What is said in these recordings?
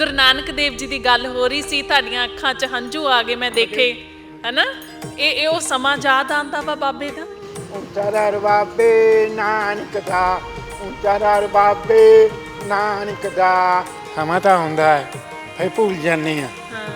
ਗੁਰੂ ਨਾਨਕ ਦੇਵ ਜੀ ਦੀ ਗੱਲ ਹੋ ਰਹੀ ਸੀ ਤੁਹਾਡੀਆਂ ਅੱਖਾਂ 'ਚ ਹੰਝੂ ਆ ਗਏ ਮੈਂ ਦੇਖੇ ਹਨਾ? ਇਹ ਇਹ ਉਹ ਸਮਾਂ ਯਾਦ ਆਂਦਾ ਵਾ ਬਾਬੇ ਦਾ? ਉੱਚਾ ਬਾਬੇ ਨਾਨਕ ਦਾ ਉੱਚਾ ਬਾਬੇ ਨਾਨਕ ਦਾ। ਸਮਾਂ ਤਾਂ ਹੁੰਦਾ ਹੈ ਫੇ ਭੁੱਲ ਜਾਂਦੇ ਆ ਹਾਂ।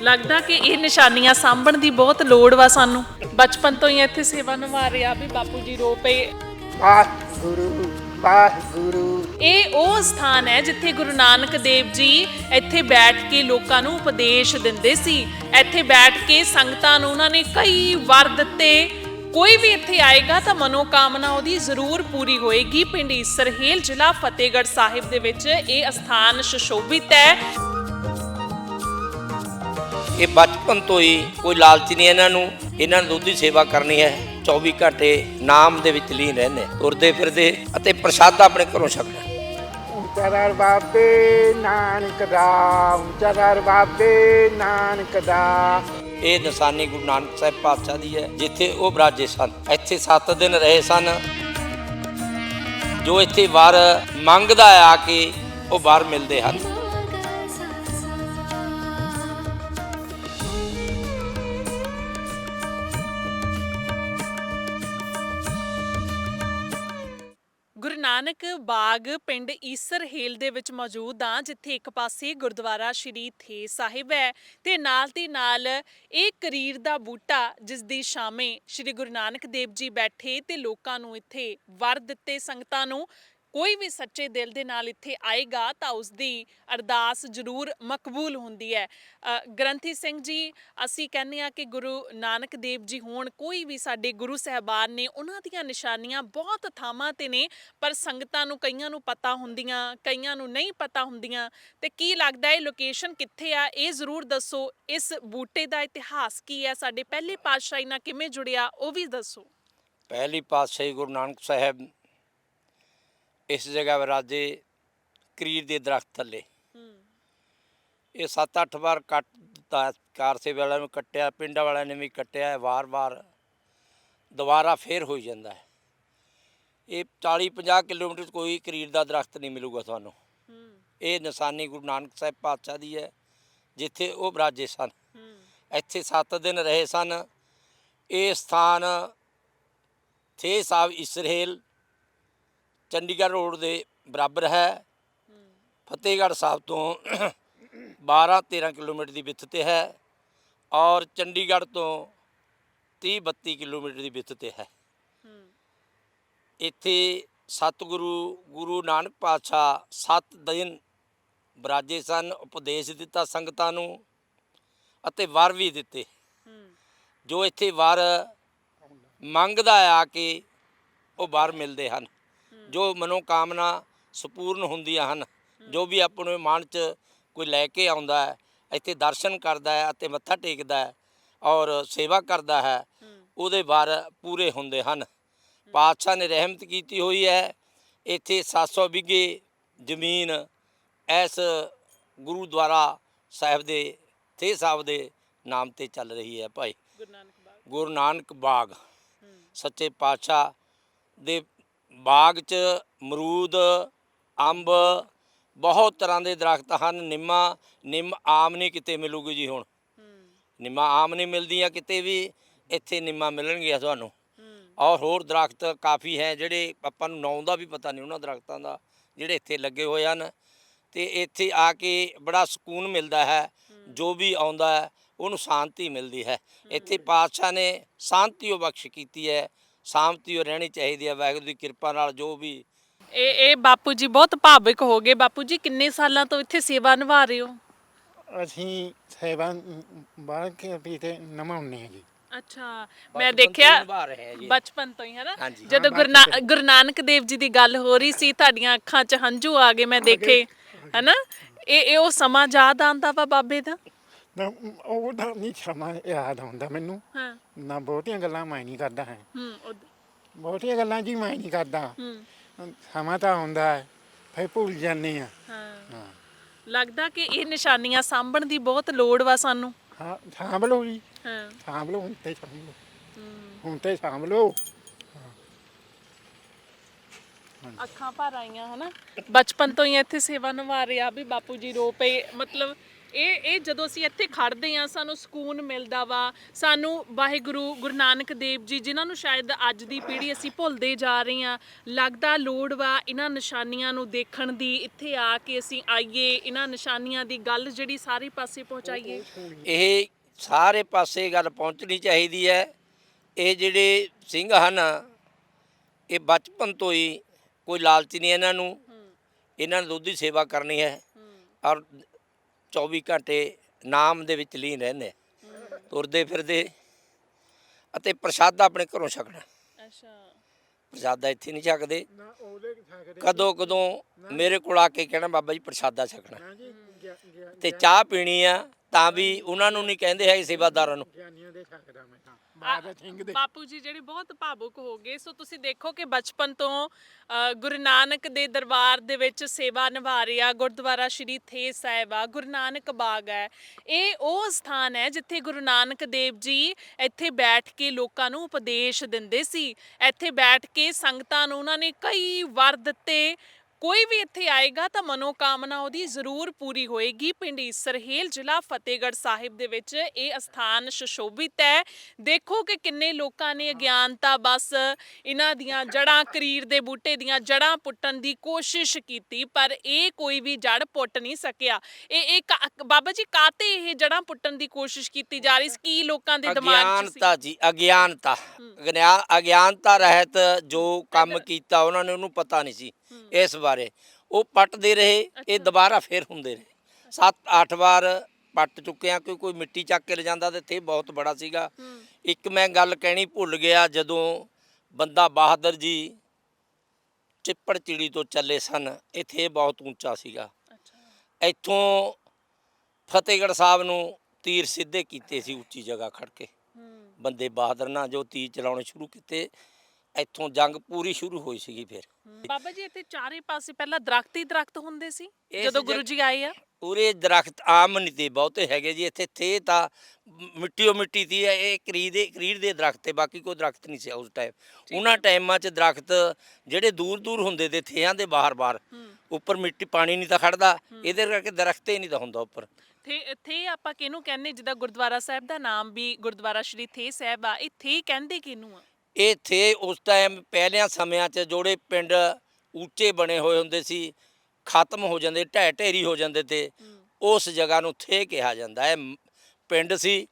ਲੱਗਦਾ ਕਿ ਇਹ ਨਿਸ਼ਾਨੀਆਂ ਸਾਂਭਣ ਦੀ ਬਹੁਤ ਲੋੜ ਵਾ ਸਾਨੂੰ। ਬਚਪਨ ਤੋਂ ਹੀ ਇੱਥੇ ਸੇਵਾ ਨਿਭਾ ਰਿਹਾ ਵੀ ਬਾਪੂ ਜੀ ਰੋ ਪਏ। ਵਾਹਿਗੁਰੂ ਵਾਹਿਗੁਰੂ। ਇਹ ਉਹ ਸਥਾਨ ਹੈ ਜਿੱਥੇ ਗੁਰੂ ਨਾਨਕ ਦੇਵ ਜੀ ਇੱਥੇ ਬੈਠ ਕੇ ਲੋਕਾਂ ਨੂੰ ਉਪਦੇਸ਼ ਦਿੰਦੇ ਸੀ। ਇੱਥੇ ਬੈਠ ਕੇ ਸੰਗਤਾਂ ਨੂੰ ਉਹਨਾਂ ਨੇ ਕਈ ਵਰ ਦਿੱਤੇ। ਕੋਈ ਵੀ ਇੱਥੇ ਆਏਗਾ ਤਾਂ ਮਨੋਕਾਮਨਾ ਉਹਦੀ ਜ਼ਰੂਰ ਪੂਰੀ ਹੋਏਗੀ। ਪਿੰਡ ਸਰਹੇਲ ਜ਼ਿਲ੍ਹਾ ਫਤਿਹਗੜ੍ਹ ਸਾਹਿਬ ਦੇ ਵਿੱਚ ਇਹ ਅਸਥਾਨ ਸੁਸ਼ੋਭਿਤ ਹੈ। ਇਹ ਬਚਪਨ ਤੋਂ ਹੀ ਕੋਈ ਲਾਲਚ ਨਹੀਂ ਇਹਨਾਂ ਨੂੰ। ਇਹਨਾਂ ਨੂੰ ਦੁੱਧ ਸੇਵਾ ਕਰਨੀ ਹੈ। 24 ਘੰਟੇ ਨਾਮ ਦੇ ਵਿੱਚ ਲੀਨ ਰਹਿੰਦੇ। ਤੁਰਦੇ ਫਿਰਦੇ ਅਤੇ ਪ੍ਰਸ਼ਾਦਾ ਆਪਣੇ ਘਰੋਂ ਛਕਣਾ ਉੱਚਾ ਬਾਬੇ ਨਾਨਕ ਦਾ ਉੱਚਾ ਬਾਬੇ ਨਾਨਕ ਦਾ। ਇਹ ਨਿਸ਼ਾਨੀ ਗੁਰੂ ਨਾਨਕ ਸਾਹਿਬ ਪਾਤਸ਼ਾਹ ਦੀ ਹੈ, ਜਿੱਥੇ ਉਹ ਬਰਾਜੇ ਸਨ। ਇੱਥੇ 7 ਦਿਨ ਰਹੇ ਸਨ। ਜੋ ਇੱਥੇ ਵਰ ਮੰਗਦਾ ਆ ਕੇ ਉਹ ਵਰ ਮਿਲਦੇ ਹਨ। ਨਾਨਕ ਬਾਗ ਪਿੰਡ ਈਸਰ ਹੇਲ ਦੇ ਵਿੱਚ ਮੌਜੂਦ ਆ ਜਿੱਥੇ ਇੱਕ ਪਾਸੇ ਗੁਰਦੁਆਰਾ ਸ਼੍ਰੀ ਥੇ ਸਾਹਿਬ ਹੈ ਤੇ ਨਾਲ ਦੀ ਨਾਲ ਇਹ ਕਰੀਰ ਦਾ ਬੂਟਾ, ਜਿਸ ਦੀ ਸ਼ਾਮੇ ਸ਼੍ਰੀ ਗੁਰੂ ਨਾਨਕ ਦੇਵ ਜੀ ਬੈਠੇ ਤੇ ਲੋਕਾਂ ਨੂੰ ਇੱਥੇ ਵਰ ਦਿੱਤੇ ਸੰਗਤਾਂ ਨੂੰ। ਕੋਈ ਵੀ ਸੱਚੇ ਦਿਲ ਦੇ ਨਾਲ ਇੱਥੇ ਆਏਗਾ ਤਾਂ ਉਸ ਦੀ ਅਰਦਾਸ ਜ਼ਰੂਰ ਮਕਬੂਲ ਹੁੰਦੀ ਹੈ। ਗ੍ਰੰਥੀ ਸਿੰਘ ਜੀ, ਅਸੀਂ ਕਹਿੰਦੇ ਆ ਕਿ ਗੁਰੂ ਨਾਨਕ ਦੇਵ ਜੀ ਹੋਣ, ਕੋਈ ਵੀ ਸਾਡੇ ਗੁਰੂ ਸਹਿਬਾਨ ਨੇ, ਉਹਨਾਂ ਦੀਆਂ ਨਿਸ਼ਾਨੀਆਂ ਬਹੁਤ ਥਾਵਾਂ ਤੇ ਨੇ, ਪਰ ਸੰਗਤਾਂ ਨੂੰ ਕਈਆਂ ਨੂੰ ਪਤਾ ਹੁੰਦੀਆਂ, ਕਈਆਂ ਨੂੰ ਨਹੀਂ ਪਤਾ ਹੁੰਦੀਆਂ। ਤੇ ਕੀ ਲੱਗਦਾ ਹੈ ਲੋਕੇਸ਼ਨ ਕਿੱਥੇ ਆ, ਇਹ ਜ਼ਰੂਰ ਦੱਸੋ। ਇਸ ਬੂਟੇ ਦਾ ਇਤਿਹਾਸ ਕੀ ਹੈ? ਸਾਡੇ ਪਹਿਲੇ ਪਾਤਸ਼ਾਹੀ ਨਾਲ ਕਿਵੇਂ ਜੁੜਿਆ, ਉਹ ਵੀ ਦੱਸੋ। ਪਹਿਲੀ ਪਾਤਸ਼ਾਹੀ ਗੁਰੂ ਨਾਨਕ ਸਾਹਿਬ ਇਸ ਜਗ੍ਹਾ ਵਿਰਾਜੇ ਕਰੀਰ ਦੇ ਦਰਖਤ ਥੱਲੇ। ਇਹ 7-8 ਵਾਰ ਕੱਟ ਦਿੱਤਾ ਕਾਰ ਸੇਵਾ ਵਾਲਿਆਂ ਨੂੰ ਕੱਟਿਆ ਪਿੰਡਾਂ ਵਾਲਿਆਂ ਨੇ ਵੀ ਕੱਟਿਆ ਵਾਰ-ਵਾਰ ਦੁਬਾਰਾ ਫੇਰ ਹੋਈ ਜਾਂਦਾ ਹੈ। ਇਹ 40-50 ਕਿਲੋਮੀਟਰ ਕੋਈ ਕਰੀਰ ਦਾ ਦਰਖਤ ਨਹੀਂ ਮਿਲੂਗਾ ਤੁਹਾਨੂੰ। ਇਹ ਨਿਸ਼ਾਨੀ ਗੁਰੂ ਨਾਨਕ ਸਾਹਿਬ ਪਾਤਸ਼ਾਹ ਦੀ ਹੈ ਜਿੱਥੇ ਉਹ ਬਰਾਜੇ ਸਨ। ਇੱਥੇ 7 ਦਿਨ ਰਹੇ ਸਨ। ਇਹ ਸਥਾਨ ਥੇ ਸਾਹਿਬ ਇਸਰਾਏਲ ਚੰਡੀਗੜ੍ਹ ਰੋਡ ਦੇ ਬਰਾਬਰ ਹੈ। ਫਤਿਹਗੜ੍ਹ ਸਾਹਿਬ ਤੋਂ 12-13 ਕਿਲੋਮੀਟਰ ਦੀ ਵਿੱਥ ਤੇ ਹੈ ਔਰ ਚੰਡੀਗੜ੍ਹ ਤੋਂ 30-32 ਕਿਲੋਮੀਟਰ ਦੀ ਵਿੱਥ ਤੇ ਹੈ। ਇੱਥੇ ਸਤਿਗੁਰੂ ਗੁਰੂ ਨਾਨਕ ਪਾਤਸ਼ਾਹ 7 ਦਿਨ ਬਰਾਜੇ ਸਨ ਉਪਦੇਸ਼ ਦਿੱਤਾ ਸੰਗਤਾਂ ਨੂੰ ਅਤੇ ਵਰ ਵੀ ਦਿੱਤੇ। ਜੋ ਇੱਥੇ ਵਰ ਮੰਗਦਾ ਆ ਕੇ ਉਹ ਵਰ ਮਿਲਦੇ ਹਨ। ਜੋ ਮਨੋਕਾਮਨਾ ਸੰਪੂਰਨ ਹੁੰਦੀਆਂ ਹਨ ਜੋ ਵੀ ਆਪਣੇ ਮਨ 'ਚ ਕੋਈ ਲੈ ਕੇ ਆਉਂਦਾ ਹੈ ਇੱਥੇ ਦਰਸ਼ਨ ਕਰਦਾ ਹੈ ਅਤੇ ਮੱਥਾ ਟੇਕਦਾ ਹੈ ਔਰ ਸੇਵਾ ਕਰਦਾ ਹੈ ਉਹਦੇ ਵਰ ਪੂਰੇ ਹੁੰਦੇ ਹਨ। ਪਾਤਸ਼ਾਹ ਨੇ ਰਹਿਮਤ ਕੀਤੀ ਹੋਈ ਹੈ ਇੱਥੇ 700 ਵਿਗੇ ਜ਼ਮੀਨ ਇਸ ਗੁਰੂਦੁਆਰਾ ਸਾਹਿਬ ਦੇ ਥੇ ਸਾਹਿਬ ਦੇ ਨਾਮ ਤੇ ਚੱਲ ਰਹੀ ਹੈ ਭਾਈ। ਗੁਰੂ ਨਾਨਕ ਬਾਗ। ਗੁਰੂ ਨਾਨਕ ਬਾਗ। ਸੱਚੇ ਪਾਤਸ਼ਾਹ ਦੇ ਬਾਗ 'ਚ ਅਮਰੂਦ ਅੰਬ ਬਹੁਤ ਤਰ੍ਹਾਂ ਦੇ ਦਰਖਤ ਹਨ। ਨਿੰਮਾ ਨਿੰਮ ਆਮ ਨਹੀਂ ਕਿਤੇ ਮਿਲੂਗੀ ਜੀ ਹੁਣ। ਨਿੰਮਾ ਆਮ ਨਹੀਂ ਮਿਲਦੀਆਂ ਕਿਤੇ ਵੀ ਇੱਥੇ ਨਿੰਮਾ ਮਿਲਣਗੀਆਂ ਤੁਹਾਨੂੰ। ਔਰ ਹੋਰ ਦਰਖਤ ਕਾਫੀ ਹੈ ਜਿਹੜੇ ਆਪਾਂ ਨੂੰ ਨਾਂ ਦਾ ਵੀ ਪਤਾ ਨਹੀਂ ਉਹਨਾਂ ਦਰਖਤਾਂ ਦਾ ਜਿਹੜੇ ਇੱਥੇ ਲੱਗੇ ਹੋਏ ਹਨ। ਤੇ ਇੱਥੇ ਆ ਕੇ ਬੜਾ ਸਕੂਨ ਮਿਲਦਾ ਹੈ ਜੋ ਵੀ ਆਉਂਦਾ ਹੈ ਉਹਨੂੰ ਸ਼ਾਂਤੀ ਮਿਲਦੀ ਹੈ। ਇੱਥੇ ਪਾਤਸ਼ਾਹ ਨੇ ਸ਼ਾਂਤੀ ਉਹ ਬਖਸ਼ ਕੀਤੀ ਹੈ। ਸ਼ਾਂਤੀ ਉਹ ਰਹਿਣੀ ਚਾਹੀਦੀ ਹੈ ਵਾਹਿਗੁਰੂ ਦੀ ਕਿਰਪਾ ਨਾਲ ਜੋ ਵੀ ਇਹ ਇਹ ਬਾਪੂ ਜੀ ਬਹੁਤ ਭਾਵਿਕ ਹੋ ਗਏ। ਬਾਪੂ ਜੀ ਕਿੰਨੇ ਸਾਲਾਂ ਤੋਂ ਇੱਥੇ ਸੇਵਾ ਨਿਭਾ ਰਹੇ ਹੋ? ਅਸੀਂ ਸੇਵਾ ਬਾਹਰ ਕੇ ਵੀ ਤੇ ਨਮਾਉਣੇ ਆ ਜੀ। ਅੱਛਾ ਮੈਂ ਦੇਖਿਆ ਨਿਭਾ ਰਹੇ ਹੈ ਜੀ। ਬਚਪਨ ਤੋਂ ਹੀ ਹੈ ਨਾ? ਹਾਂਜੀ। ਜਦੋਂ ਹਾਂ, ਗੁਰੂ ਨਾ- ਗੁਰੂ ਨਾਨਕ ਦੇਵ ਜੀ ਦੀ ਗੱਲ ਹੋ ਰਹੀ ਸੀ ਤੁਹਾਡੀਆਂ ਅੱਖਾਂ 'ਚ ਹੰਝੂ ਆ ਗਏ ਮੈਂ ਦੇਖੇ ਹੈਨਾ ਇਹ ਇਹ ਉਹ ਸਮਾਂ ਯਾਦ ਆਂਦਾ ਵਾ ਬਾਬੇ ਦਾ? ਨਾ, ਉਹ ਤਾਂ ਨਹੀਂ ਸਮਾਂ ਯਾਦ ਆਉਂਦਾ ਮੈਨੂੰ। ਹਾਂ। ਨਾ ਬਹੁਤੀਆਂ ਗੱਲਾਂ ਮੈਂ ਨਹੀਂ ਕਰਦਾ ਹੈ। ਹੂੰ ਉਹ- ਬਹੁਤੀਆਂ ਗੱਲਾਂ ਜੀ ਮੈਂ ਨਹੀਂ ਕਰਦਾ। ਹੂੰ। ਸਮਾਂ ਤਾਂ ਆਉਂਦਾ ਹੈ ਫੇ ਭੁੱਲ ਜਾਂਦੇ ਆ ਹਾਂ। ਹਾਂ। ਲੱਗਦਾ ਕਿ ਇਹ ਨਿਸ਼ਾਨੀਆਂ ਸਾਂਭਣ ਦੀ ਬਹੁਤ ਲੋੜ ਵਾ ਸਾਨੂੰ। ਹਾਂ ਸਾਂਭ ਲਓ ਜੀ। ਹਾਂ। ਸਾਂਭ ਲਓ ਹੁਣ ਤੇ ਸਾਂਭ ਲਓ ਹੁਣ ਤੇ ਸਾਂਭ ਲਓ ਅੱਖਾਂ ਭਰ ਆਈਆਂ ਹਨਾ। ਬਚਪਨ ਤੋਂ ਹੀ ਇੱਥੇ ਸੇਵਾ ਨਿਭਾ ਰਿਹਾ ਵੀ ਬਾਪੂ ਜੀ ਰੋ ਪਏ ਮਤਲਬ ਇਹ ਇਹ ਜਦੋਂ ਅਸੀਂ ਇੱਥੇ ਖੜਦੇ ਆ ਸਾਨੂੰ ਸਕੂਨ ਮਿਲਦਾ ਵਾ ਸਾਨੂੰ ਵਾਹਿਗੁਰੂ ਗੁਰੂ ਨਾਨਕ ਦੇਵ ਜੀ ਜਿਨ੍ਹਾਂ ਨੂੰ ਸ਼ਾਇਦ ਅੱਜ ਦੀ ਪੀੜ੍ਹੀ ਅਸੀਂ ਭੁੱਲਦੇ ਜਾ ਰਹੇ ਆ ਲੱਗਦਾ ਲੋੜ ਵਾ ਇਹਨਾਂ ਨਿਸ਼ਾਨੀਆਂ ਨੂੰ ਦੇਖਣ ਦੀ ਇੱਥੇ ਆ ਕੇ ਅਸੀਂ ਆਈਏ ਇਹਨਾਂ ਨਿਸ਼ਾਨੀਆਂ ਦੀ ਗੱਲ ਜਿਹੜੀ ਸਾਰੇ ਪਾਸੇ ਪਹੁੰਚਾਈਏ। ਇਹ ਸਾਰੇ ਪਾਸੇ ਗੱਲ ਪਹੁੰਚਣੀ ਚਾਹੀਦੀ ਹੈ। ਇਹ ਜਿਹੜੇ ਸਿੰਘ ਹਨ ਇਹ ਬਚਪਨ ਤੋਂ ਹੀ ਕੋਈ ਲਾਲਚ ਨਹੀਂ ਇਹਨਾਂ ਨੂੰ। ਇਹਨਾਂ ਨੇ ਦੁੱਧ ਦੀ ਸੇਵਾ ਕਰਨੀ ਹੈ। ਔਰ 24 ਘੰਟੇ ਨਾਮ ਦੇ ਵਿੱਚ ਲੀਨ ਰਹਿੰਦੇ ਆ। ਤੁਰਦੇ ਫਿਰਦੇ ਅਤੇ ਪ੍ਰਸ਼ਾਦਾ ਆਪਣੇ ਘਰੋਂ ਛਕਣਾ। ਅੱਛਾ। ਪ੍ਰਸ਼ਾਦਾ ਇੱਥੇ ਨਹੀਂ ਛਕਦੇ। ਨਾ ਉਹਦੇ ਸਕਦੇ ਕਦੋਂ ਕਦੋਂ ਮੇਰੇ ਕੋਲ ਆ ਕੇ ਕਹਿਣਾ ਬਾਬਾ ਜੀ ਪ੍ਰਸ਼ਾਦਾ ਛਕਣਾ। ਤੇ ਚਾਹ ਪੀਣੀ ਆ ਤਾਂ ਵੀ ਉਹਨਾਂ ਨੂੰ ਨਹੀਂ ਕਹਿੰਦੇ ਹੈ ਸੇਵਾਦਾਰਾਂ ਨੂੰ। ਸਿੰਘ ਦੇ ਬਾਪੂ ਜੀ ਜਿਹੜੇ ਬਹੁਤ ਭਾਵੁਕ ਹੋ ਗਏ। ਸੋ ਤੁਸੀਂ ਦੇਖੋ ਕਿ ਬਚਪਨ ਤੋਂ ਅ, ਗੁਰੂ ਨਾਨਕ ਦੇ ਦਰਬਾਰ ਦੇ ਵਿੱਚ ਸੇਵਾ ਨਿਭਾ ਰਿਹਾ ਗੁਰਦੁਆਰਾ ਸ਼੍ਰੀ ਥੇ ਸਾਹਿਬ ਆ ਗੁਰੂ ਨਾਨਕ ਬਾਗ ਹੈ। ਇਹ ਉਹ ਸਥਾਨ ਹੈ ਜਿੱਥੇ ਗੁਰੂ ਨਾਨਕ ਦੇਵ ਜੀ ਇੱਥੇ ਬੈਠ ਕੇ ਲੋਕਾਂ ਨੂੰ ਉਪਦੇਸ਼ ਦਿੰਦੇ ਸੀ। ਇੱਥੇ ਬੈਠ ਕੇ ਸੰਗਤਾਂ ਨੂੰ ਉਹਨਾਂ ਨੇ ਕਈ ਵਰ ਦਿੱਤੇ। ਕੋਈ ਵੀ ਇੱਥੇ ਆਏਗਾ ਤਾਂ ਮਨੋਕਾਮਨਾ ਉਹਦੀ ਜ਼ਰੂਰ ਪੂਰੀ ਹੋਏਗੀ। ਪਿੰਡ ਸਰਹੇਲ ਜ਼ਿਲ੍ਹਾ ਫਤਿਹਗੜ੍ਹ ਸਾਹਿਬ ਦੇ ਵਿੱਚ ਇਹ ਅਸਥਾਨ ਸੁਸ਼ੋਭਿਤ ਹੈ। ਦੇਖੋ ਕਿ ਕਿੰਨੇ ਲੋਕਾਂ ਨੇ ਅਗਿਆਨਤਾ ਬਸ ਇਹਨਾਂ ਦੀਆਂ ਜੜਾਂ ਕਰੀਰ ਦੇ ਬੂਟੇ ਦੀਆਂ ਜੜਾਂ ਪੁੱਟਣ ਦੀ ਕੋਸ਼ਿਸ਼ ਕੀਤੀ ਪਰ ਇਹ ਕੋਈ ਵੀ ਜੜ ਪੁੱਟ ਨਹੀਂ ਸਕਿਆ। ਇਹ ਇਹ ਬਾਬਾ ਜੀ ਕਾਤੇ ਇਹ ਜੜਾਂ ਪੁੱਟਣ ਦੀ ਕੋਸ਼ਿਸ਼ ਕੀਤੀ ਜਾ ਰਹੀ? ਸੀ ਕੀ ਲੋਕਾਂ ਦੇ ਦਿਮਾਗ 'ਚ ਸੀ? ਅਗਿਆਨਤਾ ਜੀ ਅਗਿਆਨਤਾ। ਅਗਿਆ- ਅਗਿਆਨਤਾ ਰਹਿਤ ਜੋ ਕੰਮ ਕੀਤਾ ਉਹਨਾਂ ਨੇ ਉਹਨੂੰ ਪਤਾ ਨਹੀਂ ਸੀ। ਇਸ ਬਾਰੇ। ਉਹ ਪੱਟਦੇ ਰਹੇ ਇਹ ਦੁਬਾਰਾ ਫੇਰ ਹੁੰਦੇ ਰਹੇ। 7-8 ਵਾਰ ਪੱਟ ਚੁੱਕੇ ਆ ਕੋਈ ਕੋਈ ਮਿੱਟੀ ਚੱਕ ਕੇ ਲੈ ਜਾਂਦਾ ਤੇ ਇੱਥੇ ਬਹੁਤ ਬੜਾ ਸੀਗਾ। ਇੱਕ ਮੈਂ ਗੱਲ ਕਹਿਣੀ ਭੁੱਲ ਗਿਆ ਜਦੋਂ ਬੰਦਾ ਬਹਾਦਰ ਜੀ ਚਿੱਪੜ ਚਿੜੀ ਤੋਂ ਚੱਲੇ ਸਨ ਇੱਥੇ ਬਹੁਤ ਉੱਚਾ ਸੀਗਾ। ਇੱਥੋਂ ਫਤਿਹਗੜ੍ਹ ਸਾਹਿਬ ਨੂੰ ਤੀਰ ਸਿੱਧੇ ਕੀਤੇ ਸੀ ਉੱਚੀ ਜਗ੍ਹਾ ਖੜ ਕੇ। ਬੰਦੇ ਬਹਾਦਰ ਨਾਲ ਜੋ ਤੀਰ ਚਲਾਉਣੇ ਸ਼ੁਰੂ ਕੀਤੇ ਇੱਥੋਂ ਜੰਗ ਪੂਰੀ ਸ਼ੁਰੂ ਹੋਈ ਸੀਗੀ ਫਿਰ। ਬਾਬਾ ਜੀ ਇੱਥੇ ਚਾਰੇ ਪਾਸੇ ਪਹਿਲਾਂ ਦਰਖਤ ਹੀ ਦਰਖਤ ਹੁੰਦੇ ਸੀ ਇਸ ਜਦੋਂ ਗੁਰੂ ਜੀ ਆਏ ਆ? ਪੂਰੇ ਦਰਖਤ ਆਮ ਨਹੀਂ ਤੇ ਬਹੁਤੇ ਹੈਗੇ ਜੀ ਇੱਥੇ ਥੇ ਤਾਂ ਮਿੱਟੀਓ ਮਿੱਟੀ ਤੀ ਇਹ ਕਰੀਰ ਦੇ ਕਰੀਰ ਦੇ ਦਰਖਤ ਤੇ ਬਾਕੀ ਕੋਈ ਦਰਖਤ ਨਹੀਂ ਸੀ ਉਸ ਟਾਈਮ ਉਹਨਾਂ ਟਾਈਮਾਂ 'ਚ ਦਰਖਤ ਜਿਹੜੇ ਦੂਰ ਦੂਰ ਹੁੰਦੇ ਤੇ ਥਿਆਂ ਦੇ ਬਾਹਰ-ਬਾਹਰ ਉੱਪਰ ਮਿੱਟੀ ਪਾਣੀ ਨਹੀਂ ਤਾਂ ਖੜਦਾ ਇਹਦੇ ਕਰਕੇ ਦਰਖਤ ਹੀ ਨਹੀਂ ਤਾਂ ਹੁੰਦਾ ਉੱਪਰ। ਥੇ ਥੇ ਆਪਾਂ ਕਿਹਨੂੰ ਕਹਿੰਦੇ ਜਿੱਦਾਂ ਗੁਰਦੁਆਰਾ ਸਾਹਿਬ ਦਾ ਨਾਮ ਵੀ ਗੁਰਦੁਆਰਾ ਸ਼੍ਰੀ ਥੇ ਸਾਹਿਬ ਆ ਇਹ ਥੇ ਕਹਿੰਦੇ ਕਿਹਨੂੰ ਆ? ਇਹ ਥੇ ਉਸ ਟਾਈਮ ਪਹਿਲਿਆਂ ਸਮਿਆਂ 'ਚ ਜਿਹੜੇ ਪਿੰਡ ਉੱਚੇ ਬਣੇ ਹੋਏ ਹੁੰਦੇ ਸੀ ਖਤਮ ਹੋ ਜਾਂਦੇ ਢਹਿ ਢੇਰੀ ਹੋ ਜਾਂਦੇ ਤੇ ਉਸ ਜਗ੍ਹਾ ਨੂੰ ਥੇ ਕਿਹਾ ਜਾਂਦਾ ਹੈ। ਪਿੰਡ ਸੀ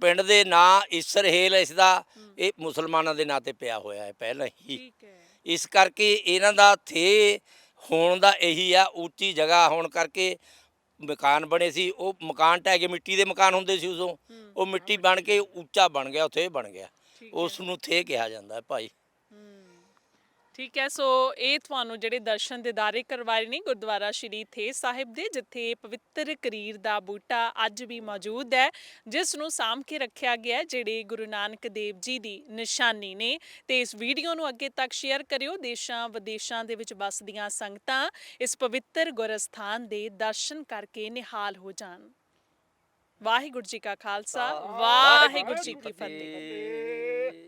ਪਿੰਡ ਦੇ ਨਾਂ ਇਸਰਹੇਲ ਇਸ ਦਾ ਇਹ ਮੁਸਲਮਾਨਾਂ ਦੇ ਨਾਂ ਤੇ ਪਿਆ ਹੋਇਆ ਹੈ ਪਹਿਲਾਂ ਹੀ। ਠੀਕ ਹੈ। ਇਸ ਕਰਕੇ ਇਹਨਾਂ ਦਾ ਥੇ ਹੋਣ ਦਾ ਇਹੀ ਆ ਉੱਚੀ ਜਗ੍ਹਾ ਹੋਣ ਕਰਕੇ ਮਕਾਨ ਬਣੇ ਸੀ। ਉਹ ਮਕਾਨ ਢਹਿ ਗਏ ਮਿੱਟੀ ਦੇ ਮਕਾਨ ਹੁੰਦੇ ਸੀ ਉਦੋਂ। ਉਹ ਮਿੱਟੀ ਬਣ ਕੇ ਉੱਚਾ ਬਣ ਗਿਆ ਉੱਥੇ ਬਣ ਗਿਆ। ਉਸ ਨੂੰ ਥੇ ਕਿਹਾ ਜਾਂਦਾ ਹੈ ਭਾਈ। ਠੀਕ ਹੈ ਸੋ ਇਹ ਤੁਹਾਨੂੰ ਜਿਹੜੇ ਦਰਸ਼ਨ ਦਿਦਾਰੇ ਕਰਵਾਏ ਨੇ ਗੁਰਦੁਆਰਾ ਸ਼੍ਰੀ ਥੇ ਸਾਹਿਬ ਦੇ ਜਿੱਥੇ ਪਵਿੱਤਰ ਕਰੀਰ ਦਾ ਬੂਟਾ ਅੱਜ ਵੀ ਮੌਜੂਦ ਹੈ ਜਿਸ ਨੂੰ ਸਾਂਭ ਕੇ ਰੱਖਿਆ ਗਿਆ ਹੈ, ਜਿਹੜੇ ਗੁਰੂ ਨਾਨਕ ਦੇਵ ਜੀ ਦੀ ਨਿਸ਼ਾਨੀ ਨੇ। ਤੇ ਇਸ ਵੀਡੀਓ ਨੂੰ ਅੱਗੇ ਤੱਕ ਸ਼ੇਅਰ ਕਰਿਓ ਦੇਸ਼ਾਂ ਵਿਦੇਸ਼ਾਂ ਦੇ ਵਿੱਚ ਵੱਸਦੀਆਂ ਸੰਗਤਾਂ ਇਸ ਪਵਿੱਤਰ ਗੁਰਸਥਾਨ ਦੇ ਦਰਸ਼ਨ ਕਰਕੇ ਨਿਹਾਲ ਹੋ ਜਾਣ। ਵਾਹਿਗੁਰੂ ਜੀ ਕਾ ਖਾਲਸਾ ਵਾਹਿਗੁਰੂ ਜੀ ਕੀ ਫਤਿਹ।